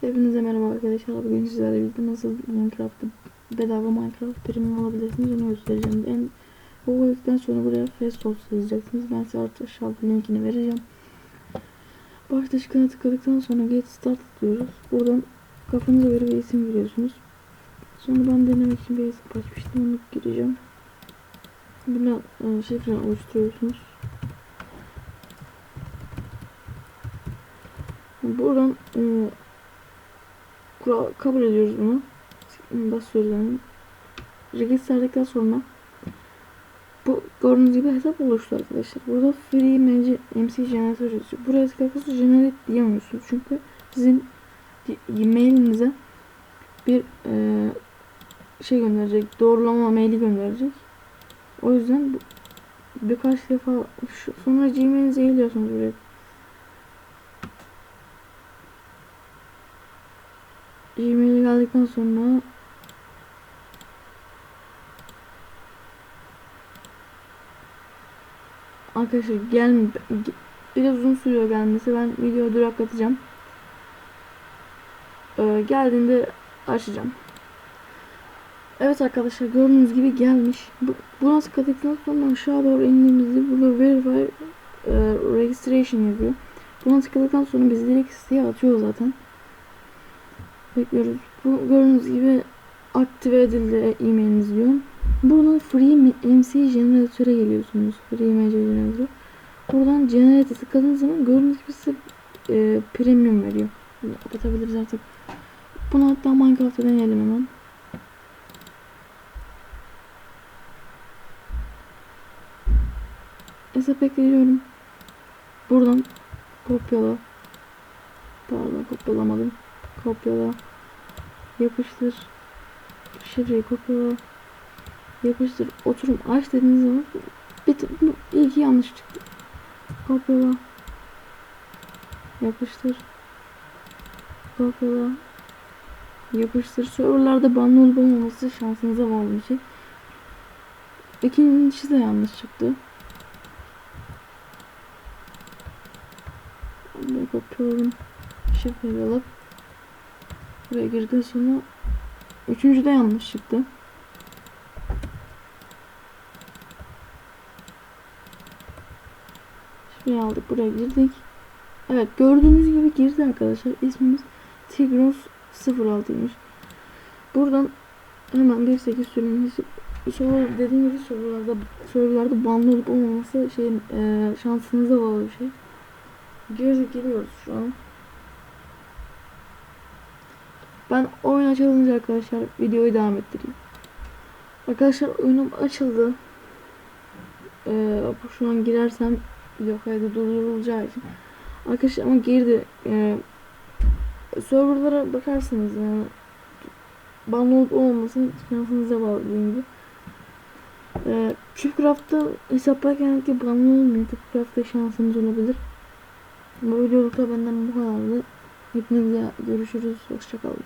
Hepinize merhaba arkadaşlar. Bugün sizlerle birlikte nasıl Minecraft'ta bedava Minecraft premium alabilirsiniz onu göstereceğim. En bu bölümden sonra buraya Festos yazacaksınız. Ben size artık aşağıda linkini vereceğim. Başta çıkana tıkladıktan sonra Get Start diyoruz. Buradan kafanıza göre bir isim veriyorsunuz. Sonra ben denemek için bir hesap açmıştım. Onu gireceğim. Bunu e, şifre oluşturuyorsunuz. Buradan e, kural kabul ediyoruz bunu. Basıyoruz yani. Registerledikten sonra bu gördüğünüz gibi hesap oluştu arkadaşlar. Burada free MC, MC generator yazıyor. Buraya tıklarsanız generate diyemiyorsunuz. Çünkü sizin mailinize bir e, şey gönderecek. Doğrulama maili gönderecek. O yüzden bu, birkaç defa sonra Gmail'inize geliyorsunuz buraya. Gmail'e geldikten sonra Arkadaşlar gel biraz uzun sürüyor gelmesi. Ben video duraklatacağım. Ee, geldiğinde açacağım. Evet arkadaşlar gördüğünüz gibi gelmiş. Bu, buna tıkladıktan sonra aşağı doğru indiğimizde burada verify e, registration yazıyor. Buna tıkladıktan sonra bizi direkt siteye atıyor zaten. Bekliyoruz. Bu gördüğünüz gibi aktive edildi e-mailiniz diyor. Buradan free MC generatöre geliyorsunuz. Free MC generator. Buradan generate tıkladığınız zaman gördüğünüz gibi size e, premium veriyor. Bunu kapatabiliriz artık. Bunu hatta Minecraft'ta deneyelim hemen. Hesap ekliyorum. Buradan kopyala. Pardon kopyalamadım. Kopyala. Yapıştır. Şifreyi kopyala. Yapıştır. Oturum aç dediğiniz zaman bu iyi ki yanlış çıktı. Kopyala. Yapıştır. Kopyala. Yapıştır. Serverlarda banlı olup olmaması şansınıza bağlı bir şey. İkincisi de yanlış çıktı. Bunu kopyaladım. Şifreyi alıp buraya girdikten sonra üçüncü de yanlış çıktı. Şifreyi aldık buraya girdik. Evet gördüğünüz gibi girdi arkadaşlar. İsmimiz Tigros 06'ymış. Buradan hemen 1.8 sürümümüz sonra dediğim gibi sorularda sorularda banlı olup olmaması şeyin e, şansınıza bağlı bir şey. Girdik giriyoruz şu an. Ben oyun açılınca arkadaşlar videoyu devam ettireyim. Arkadaşlar oyunum açıldı. Ee, şu an girersem video kaydı durdurulacağı için. Arkadaşlar ama girdi. Ee, serverlara bakarsınız yani. Banlı olup olmamasın şansınıza bağlı dediğim gibi. Ee, Cupcraft'ta hesaplarken ki banlı olmuyor. Cupcraft'ta şansınız olabilir. Bu videolukta benden bu kadardı. Hepinize görüşürüz. Hoşçakalın.